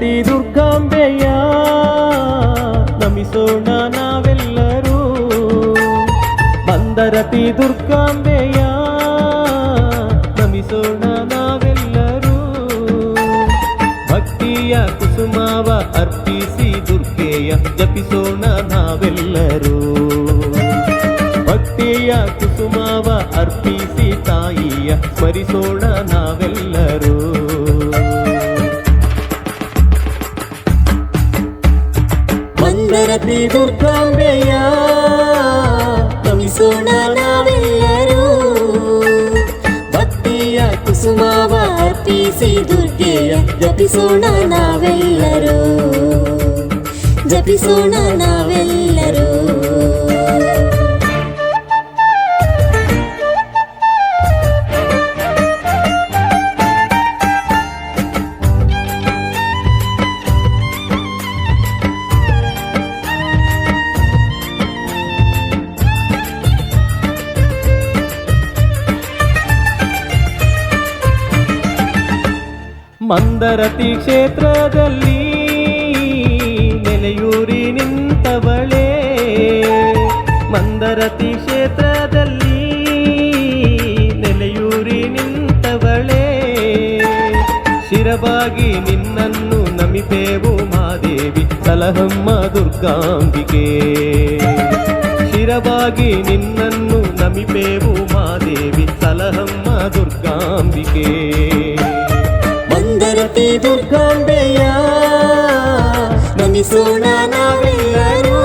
ಮಂದರತಿ ದುರ್ಗಾಂಬೆಯ, ನಮಿಸೋಣ ನಾವೆಲ್ಲರೂ. ಮಂದರತಿ ದುರ್ಗಾಂಬೆಯ, ನಮಿಸೋಣ ನಾವೆಲ್ಲರೂ. ಭಕ್ತಿಯ ಕುಸುಮಾವ ಅರ್ಪಿಸಿ ದುರ್ಗೆಯ ಜಪಿಸೋಣ ನಾವೆಲ್ಲರೂ. ಭಕ್ತಿಯ ಕುಸುಮಾವ ಅರ್ಪಿಸಿ ತಾಯಿಯ ಸ್ಮರಿಸೋಣ ನಾವೆಲ್ಲರೂ. ಮಂದರತಿ ದುರ್ಗಾಂಬೆಯ ನಮಿಸೋಣ ನಾವೆಲ್ಲರೂ ಭಕ್ತಿಯ ಕುಸುಮಾವ ಅರ್ಪಿಸಿ ದುರ್ಗೆಯ ಜಪಿಸೋಣ ನಾವೆಲ್ಲರೂ ಜಪಿಸೋಣ ನಾವೆಲ್ಲರೂ ಮಂದರತಿ ಕ್ಷೇತ್ರದಲ್ಲಿ ನೆಲೆಯೂರಿ ನಿಂತವಳೇ. ಮಂದರತಿ ಕ್ಷೇತ್ರದಲ್ಲಿ ನೆಲೆಯೂರಿ ನಿಂತವಳೇ. ಶಿರವಾಗಿ ನಿನ್ನನ್ನು ನಮಿತೇವು ಮಾದೇವಿ ಸಲಹಮ್ಮ ದುರ್ಗಾಂಬಿಕೆ. ಶಿರವಾಗಿ ನಿನ್ನನ್ನು ನಮಿತೇವು ಮಾದೇವಿ ಸಲಹಮ್ಮ ದುರ್ಗಾಂಬಿಕೆ. ನಮಿಸೋಣ ನಾವೆಲ್ಲರೂ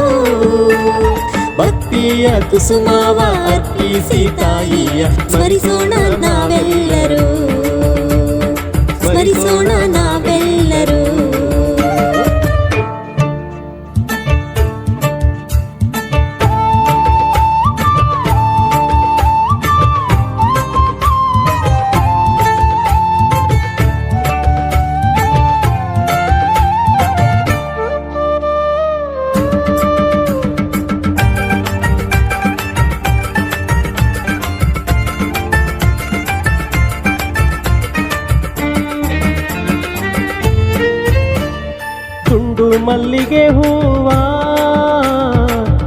ಭಕ್ತಿಯ ಕುಸುಮವ ಅರ್ಪಿಸಿ ತಾಯಿಯ. ಸ್ಮರಿಸೋಣ ನಾವೆಲ್ಲರೂ. ಸ್ಮರಿಸೋಣ ಮಲ್ಲಿಗೆ ಹೂವ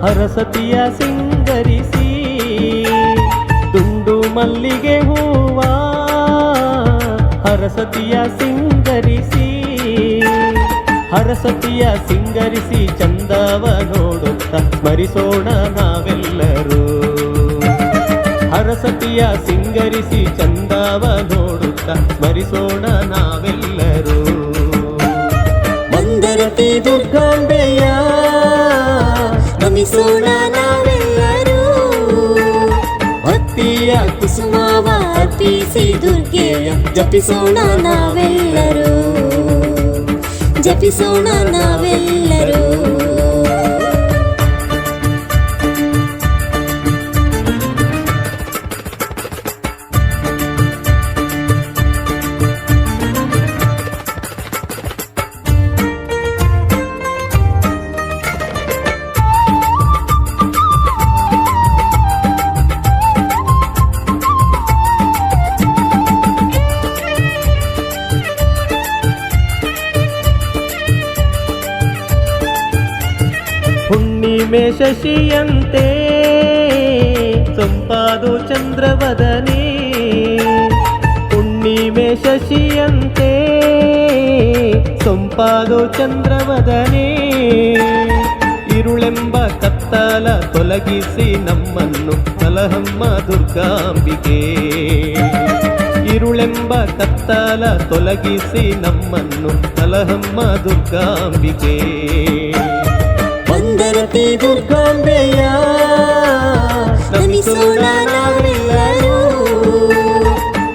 ಹರಸತಿಯ ಸಿಂಗರಿಸಿ. ತುಂಡು ಮಲ್ಲಿಗೆ ಹೂವ ಹರಸತಿಯ ಸಿಂಗರಿಸಿ. ಹರಸತಿಯ ಸಿಂಗರಿಸಿ ಚಂದವ ನೋಡುತ್ತ ಸ್ಮರಿಸೋಣ ನಾವೆಲ್ಲರೂ. ಹರಸತಿಯ ಸಿಂಗರಿಸಿ ಚಂದವ ನೋಡುತ್ತ ಸ್ಮರಿಸೋಣ ನಾವೆಲ್ಲರೂ. ನಮಿಸೋಣ ನಾವೆಲ್ಲರೂ ಭಕ್ತಿಯ ಕುಸುಮಾವ ಅರ್ಪಿಸಿ ದುರ್ಗೆಯ ಜಪಿಸೋಣ ನಾವೆಲ್ಲರೂ ಜಪಿಸೋಣ ನಾವೆಲ್ಲರೂ ಹುಣ್ಣಿಮೆ ಶಶಿಯಂತೆ ಸೊಂಪಾದು ಚಂದ್ರವದನೆ. ಹುಣ್ಣಿಮೆ ಶಶಿಯಂತೆ ಸೊಂಪಾದು ಚಂದ್ರವದನೆ. ಇರುಳೆಂಬ ಕತ್ತಲ ತೊಲಗಿಸಿ ನಮ್ಮನ್ನು ಕಲಹಮ್ಮ ದುರ್ಗಾಂಬಿಕೆ. ಇರುಳೆಂಬ ಕತ್ತಲ ತೊಲಗಿಸಿ ನಮ್ಮನ್ನು ಕಲಹಮ್ಮ ದುರ್ಗಾಂಬಿಕೆ. ಮಂದರತಿ ದುರ್ಗಾಂಬೆಯ ನಮಿಸೋಣ ನಾವೆಲ್ಲರೂ.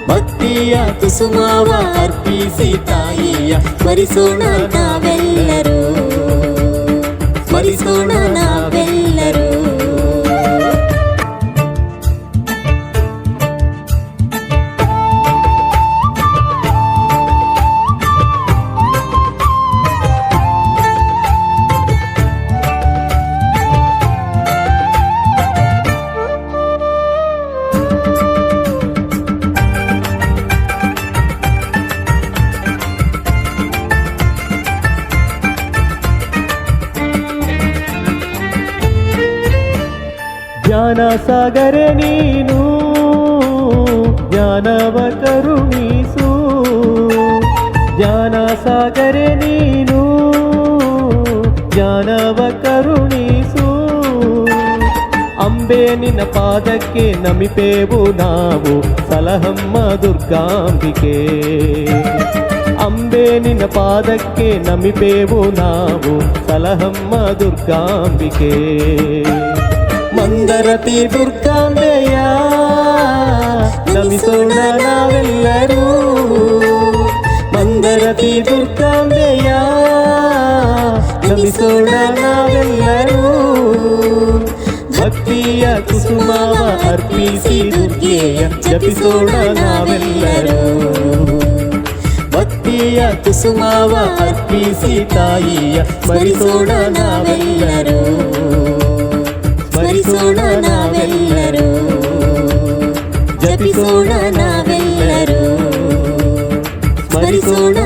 ಭಕ್ತಿಯ ಕುಸುಮಾವ ಅರ್ಪಿಸಿ ತಾಯಿಯ. ಸ್ಮರಿಸೋಣ ನಾವೆಲ್ಲರೂ. ಸ್ಮರಿಸೋಣ ನಾವೆಲ್ಲರೂ. ಜ್ಞಾನ ಸಾಗರೆ ನೀನು ಜ್ಞಾನವ ಕರುಣಿಸು ಜ್ಞಾನ ಸಾಗರೆ ನೀನು ಜ್ಞಾನವ ಕರುಣಿಸು ಅಂಬೆ ನಿನ್ನ ಪಾದಕ್ಕೆ ನಮಿಪೇವು ನಾವು ಸಲಹಮ್ಮ ದುರ್ಗಾಂಬಿಕೆ ಅಂಬೆ ನಿನ್ನ ಪಾದಕ್ಕೆ ನಮಿಪೇವು ನಾವು ಸಲಹಮ್ಮ ದುರ್ಗಾಂಬಿಕೆ ಮಂದರತಿ ದುರ್ಗಾಂಬೆಯ ನಮಿಸೋಣ ನಾವೆಲ್ಲರೂ ಮಂದರತಿ ದುರ್ಗಾಂಬೆಯ ನಮಿಸೋಣ ನಾವೆಲ್ಲರೂ ಭಕ್ತಿಯ ಕುಸುಮವ ಅರ್ಪಿಸಿ ದುರ್ಗೆಯ ಜಪಿಸೋಣ ನಾವೆಲ್ಲರೂ ಭಕ್ತಿಯ ಕುಸುಮವ ಅರ್ಪಿಸಿ ತಾಯಿಯ ಸ್ಮರಿಸೋಣ ನಾವೆಲ್ಲರೂ ಸ್ಮರಿಸೋಣ ನಾವೆಲ್ಲರೂ ಜಪಿಸೋಣ ನಾವೆಲ್ಲರೂ ಸ್ಮರಿಸೋಣ